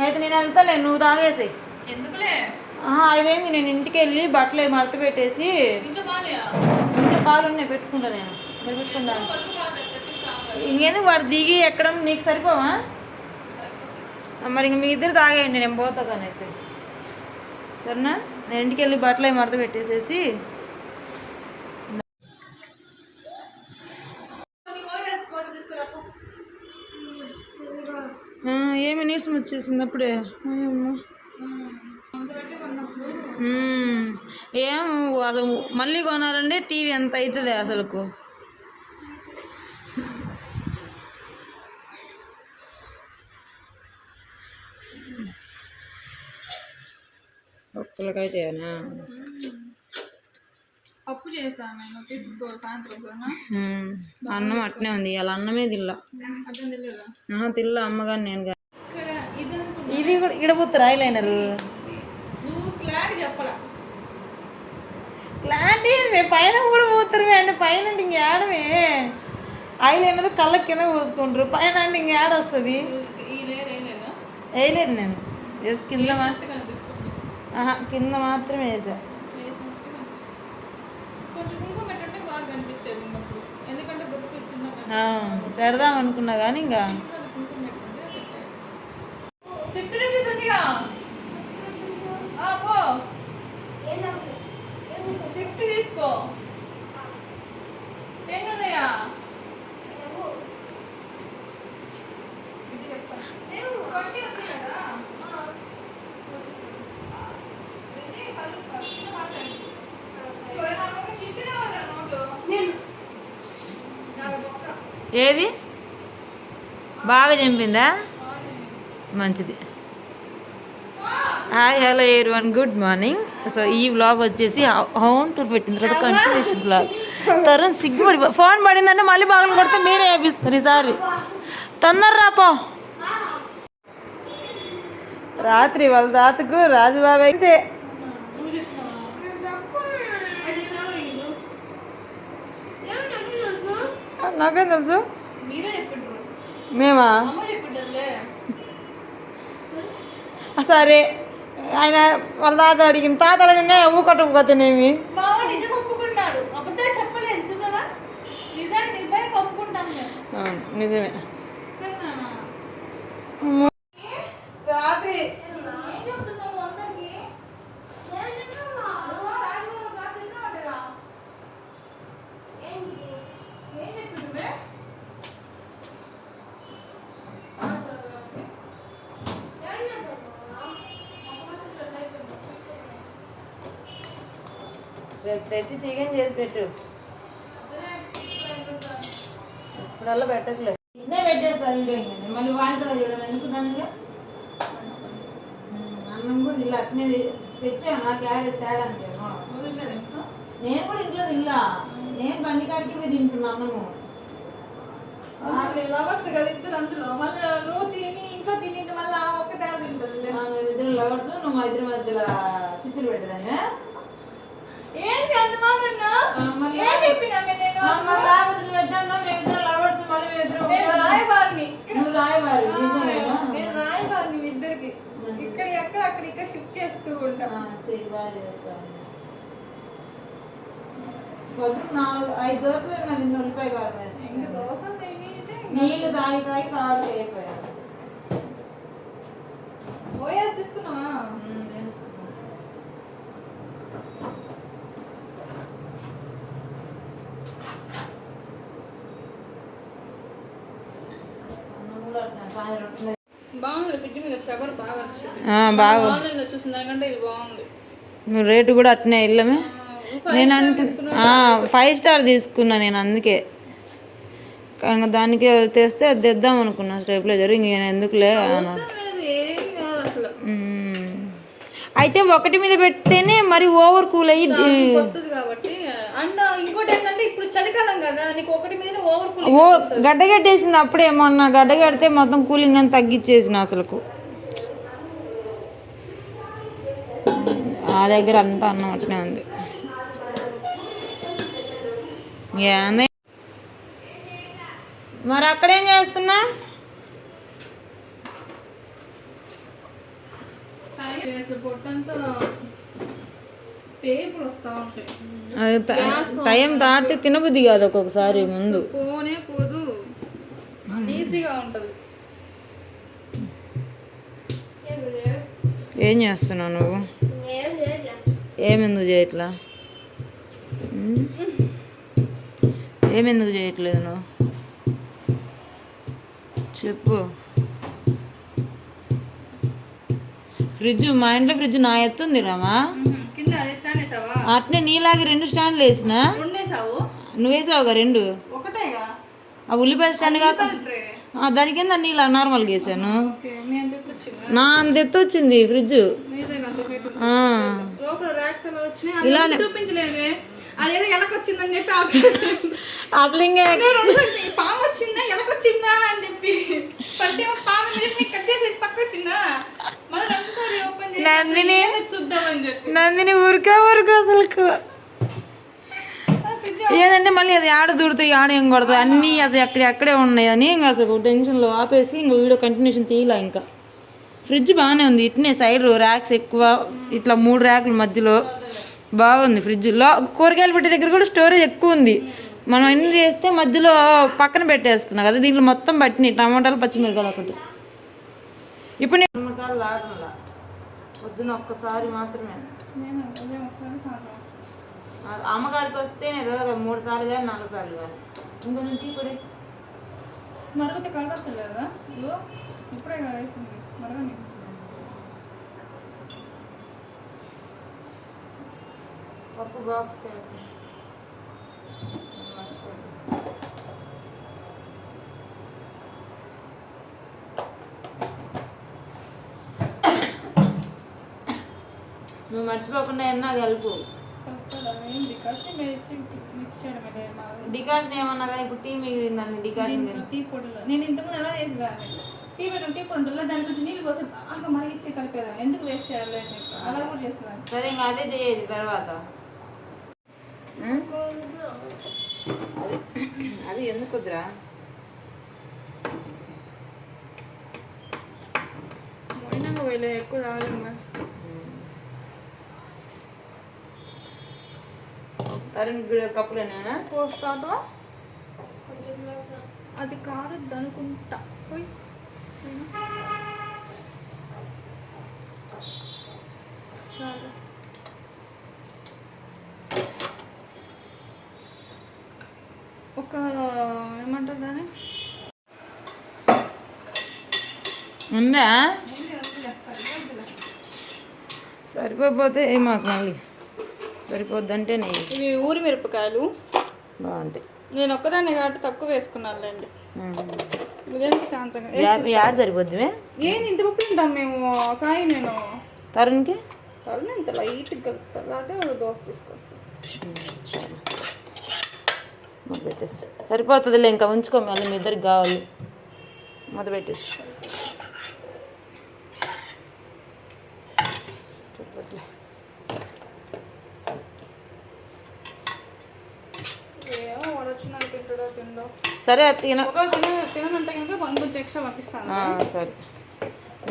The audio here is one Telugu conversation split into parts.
అయితే నేను వెళ్తాలే నువ్వు తాగేసి. ఎందుకులే? అదేంది నేను ఇంటికి వెళ్ళి బట్టలు మడత పెట్టేసి ఇంట్లో పాలు ఉన్నాయి పెట్టుకుంటా నేను. మీరు ఇంకేందుకు వాడు దిగి ఎక్కడం నీకు సరిపోవా? మరి ఇంక మీ ఇద్దరు తాగేయండి నేను పోతా కానీ అయితే సరేనా? నేను ఇంటికి వెళ్ళి బట్టలు మడత పెట్టేసేసి ఆ, ఏమి నీరసం వచ్చేసింది అప్పుడే అయ్యమ్మ. మ్మ్. ఏం అది మళ్ళీ కొనాలంటే టీవీ ఎంత అవుతుంది అసలుకు ఒక్కరికైతేనా పప్పు చేశాను నేను తీసుకో సాయంత్రం. అన్నం అట్నే ఉంది ఇలా అన్నమే తిల్లా తిల్లా అమ్మగాని నేను ఇది కూడా ఇడబోతురు ఐలైనరు నువ్వు క్లారిటీ చెప్పలా? క్లాంటి పైన కూడా పోతారు అంటే పైన ఇంక ఏడమే. ఐలైనర్ కళ్ళ కింద పోసుకుంటారు పైన అంటే ఇంక ఏడ వస్తుంది? వేయలేదు నేను. జస్ట్ కింద కింద మాత్రమే వేసా. పెడదాం అనుకున్నా కానీ ఇంకా ఫిఫ్టీ రూపీస్ ఉందిగా పో. ఫిఫ్టీ తీసుకో. టెన్ ఉన్నాయా? ఏది? బాగా చంపిందా? మంచిది. Hi hello everyone good morning so ఈ వ్లాగ్ వచ్చేసి హోమ్ టూర్ పెట్టిన తర్వాత కంటిన్యూషన్ వ్లాగ్ తరుణ్ సిగ్గుపడి ఫోన్ పడిందంటే మళ్ళీ బాగా కొడితే మీరే వేపిస్తారు ఈసారి. తొందర రాపో రాత్రి వాళ్ళ తాతకు రాజుబాబాయ్ చే- నాకేం తెలుసు? మేమా అమ్మ చెప్పిండలే ఆ, సరే. ఆయన వాళ్ళ తాత అడిగిన తాత అడగంగా ఊ కొట్టకపోతేనేమి రేపు తెచ్చి చికెన్ చేసి పెట్టు. ఇప్పుడల్లా పెట్టట్లేదు ఇదే. పెట్టేస్తా మళ్ళీ వాయిదా చూడడం ఎందుకు దాంట్లో అన్నం కూడా ఇలా అట్నే తెచ్చాను. నా క్యారెట్ తేడా? నేను కూడా ఇంట్లో తిల్లా నేను బండి కాడికి మీరు తింటున్నా అన్నము. వాళ్ళు లవర్స్ కదా ఇద్దరు అందులో. మళ్ళీ నువ్వు తిని ఇంకా తిని మళ్ళీ ఆ ఒక్క తేడా తింటుంది ఇద్దరు లవర్స్ నువ్వు మా ఇద్దరి మధ్యలో చిచ్చులు పెట్టదానే ఏంటి అంత మాట అన్నావు? మరి ఏం చెప్పినామే నేను? పెట్టాను మేమిద్దరు లవర్స్ మళ్ళీ మేమిద్దరు నేను రాయబారిని. నువ్వు రాయవాలి నిజమేనా? నేను రాయబారిని మీ ఇద్దరికి. ఇక్కడ ఎక్కడ అక్కడ ఇక్కడ షిఫ్ట్ చేస్తూ ఉంటా. ఆ, చెయ్యి బాగా చేస్తాను. పొద్దున్న నాలుగు ఐదు దోశలు నాకు ఇన్ని ఉల్లిపాయ వేస్తాను. ఇంక దోశ తినితే నీళ్ళు తాగి తాగి కాళ్ళు అయిపోయాను ఓఎస్ తీసుకున్నావా బాగుంది ఫ్రిడ్జ్ మీద ఫ్లవర్ బాగా వచ్చింది బాగా ఆన్లైన్లో చూసిన దానికంటే ఇది బాగుంది రేటు కూడా అట్నే వెళ్ళమే నేను అనుకున్నా ఫైవ్ స్టార్ తీసుకున్నా నేను అందుకే. ఇంకా దానికి తెస్తే అది తెద్దాం అనుకున్నా స్టెబిలైజర్ ఇంక నేను ఎందుకులే. అయితే ఒకటి మీద పెడితేనే మరి ఓవర్ కూల్ అయ్యి గడ్డ కదా నీకు ఏమన్నా గడ్డ కడితే మొత్తం కూలింగ్ అని తగ్గించేసిన అసలు ఆ దగ్గర అంతా అన్నం అట్నే ఉంది. మరి అక్కడేం చేస్తున్నా? పొట్టంతా టేపులు వస్తూ ఉంటాయి. అది ట- టైం దాటితే తినబుద్ధి కాదు ఒక్కొక్కసారి ముందు. పోనే పోదు. ఈజీగా ఉంటుంది. ఏం చేస్తున్నావు నువ్వు? ఏమెందుకు చేయట్లా? ఏమెందుకు చేయట్లేదు నువ్వు? చెప్పు. ఫ్రిడ్జ్ మా ఇంట్లో ఫ్రిడ్జ్ నా ఎత్తుంది రామా? అట్నే నీలాగే రెండు స్టాండ్లు వేసిన? రెండు వేసావు? నువ్వు వేసావుగా రెండు? ఆ ఉల్లిపాయ స్టాండ్ కాక దాని కింద నీలా నార్మల్గా వేసాను? వచ్చిందా నా అంత ఎత్తు వచ్చింది ఫ్రిడ్జ్. ఎందుకు చూపించలేదే? అదేదో ఎలకొచ్చిందని చెప్పి. అసలు ఇంకా పాము వచ్చిందా ఎలకొచ్చిందా అని చెప్పి. ఫస్ట్ ఏమో పాము మీద కట్ చేసేసి పక్క వచ్చిందా? మళ్ళీ రెండుసారి ఓపెన్ చేసి నందిని. ఏదో చూద్దామని చెప్పి. నందిని ఊరికే ఊరికే అసలు ఏదంటే మళ్ళీ అది ఆడ దూరుతాయి ఆడ ఏం కొడతాయి? అన్నీ అసలు ఎక్కడ అక్కడే ఉన్నాయి అని ఇంకా అసలు టెన్షన్లో ఆపేసి ఇంకా వీడియో కంటిన్యూషన్ తీయలే ఇంకా. ఫ్రిడ్జ్ బాగానే ఉంది ఇట్నే సైడ్ ర్యాక్స్ ఎక్కువ ఇట్లా మూడు ర్యాకుల మధ్యలో. బాగుంది ఫ్రిడ్జ్. లో కూరగాయలు పెట్టే దగ్గర కూడా స్టోరేజ్ ఎక్కువ ఉంది. మనం ఎన్ని చేస్తే మధ్యలో పక్కన పెట్టేస్తున్నాం కదా దీంట్లో మొత్తం పట్టినాయి టమాటాలు పచ్చిమిరకాయలు ఒకటి. ఇప్పుడు సార్లు ఆడనులా పొద్దున ఒక్కసారి మాత్రమే. అమ్మగారికి వస్తే నేను రోజు మూడు సార్లు కానీ నాలుగు సార్లు కానీ ఇంకొంచెం టీ పొడి మరుగుతే ఇప్పుడే కదా? వేసింది మరగని పప్పు బాక్స్ నువ్వు మర్చిపోకుండా ఎన్నా కలుపు. డికాషన్ ఏమన్నా కానీ ఇప్పుడు టీ మిగిలిందని డికాషన్ టీ పొడిలో. నేను ఇంతకుముందు ఎలా చేసేదాన్ని? టీ పెట్టిన టీ పొడి ఉంటుందా దాని కొంచెం నీళ్ళు పోసి బాగా మరిగించి కలిపేదాన్ని. ఎందుకు వేస్ట్ చేయాలి అలా కూడా చేసేదాన్ని. సరే ఇంకా అదే చేయదు తర్వాత? అది ఎందుకు వద్దురా అయినా పోయలే ఎక్కువ తాగలేము తరుణ్ కప్పులేనా పోస్తాతో అది కారుద్ది అనుకుంటా పోయి చాలు. ఒక ఏమంటారు దాన్ని? ఉందా? సరిపోతే మాకు మళ్ళీ? సరిపోద్దంటే నెయ్యి ఇవి ఊరి మిరపకాయలు. బాగుంటాయి. నేను ఒక్కదాన్ని కాబట్టి తక్కువ వేసుకున్నానులేండి. ఉం. ఉదయానికి సాయంత్రం యా- యాడ్ సరిపోద్ది ఏంది ఇంత పప్పు తింటాం మేము? సాయి నేను. తరుణ్కి? తరుణ ఇంత లైట్గా కలుపుతాను లేకపోతే దోశ తీసుకొస్తాను చాలు మొదలు పెట్టేసి సరిపోతుందిలే ఇంకా ఉంచుకో మళ్ళీ మీ ఇద్దరికి కావాలి. మొదలు పెట్టేసి సరిపోతులే ఏమో వాడు వచ్చినాక తింటాడో తిండో. సరే సరే.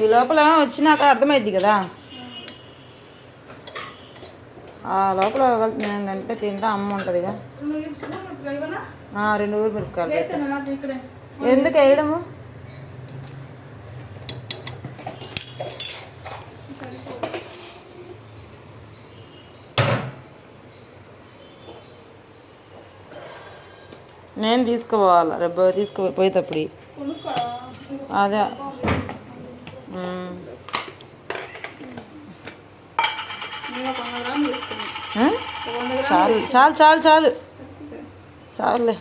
ఈ లోపల వచ్చినాక అర్థమైద్ది కదా. ఆ లోపల ఏంటంటే తింటా అమ్మ ఉంటుందిగా ఇప్పుడు ఇవ్వనా ఆ, రెండు ఊరు మిరపకాయలు ఎందుకు వేయడము? నేను తీసుకుపోవాలి రేపు తీసుకుపోయేటప్పుడు అదే ఉమ్. నేను ఒక వంద గ్రాములు తీసుకున్నాను ఆ? ఒక వంద చాలు చాలు చాలు చాలు. చాలులే.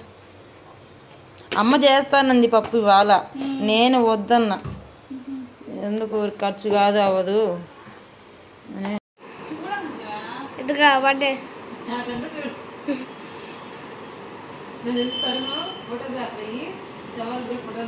అమ్మ చేస్తానంది పప్పు ఇవాళ. నేను వద్దన్నా. ఎందుకు ఖర్చు కాదు అవ్వదు. ఫోటోగ్రాఫర్ అయ్యి ఫోటో